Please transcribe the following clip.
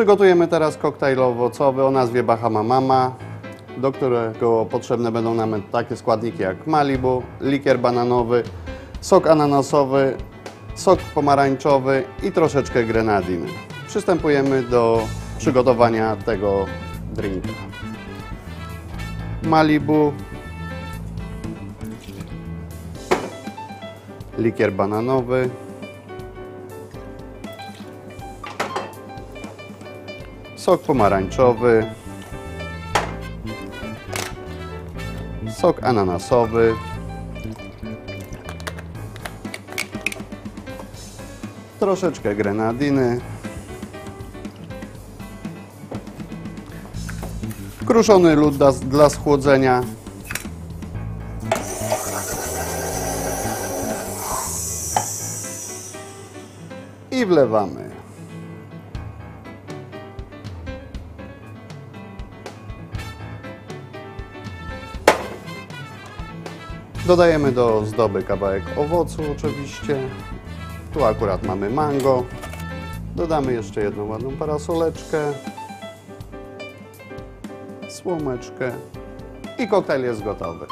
Przygotujemy teraz koktajl owocowy o nazwie Bahama Mama, do którego potrzebne będą nam takie składniki jak Malibu, likier bananowy, sok ananasowy, sok pomarańczowy i troszeczkę grenadiny. Przystępujemy do przygotowania tego drinka. Malibu, likier bananowy, sok pomarańczowy, sok ananasowy, troszeczkę grenadiny, kruszony lód dla, dla schłodzenia, i wlewamy. Dodajemy do ozdoby kawałek owocu oczywiście. Tu akurat mamy mango. Dodamy jeszcze jedną ładną parasoleczkę. Słomeczkę. I koktajl jest gotowy.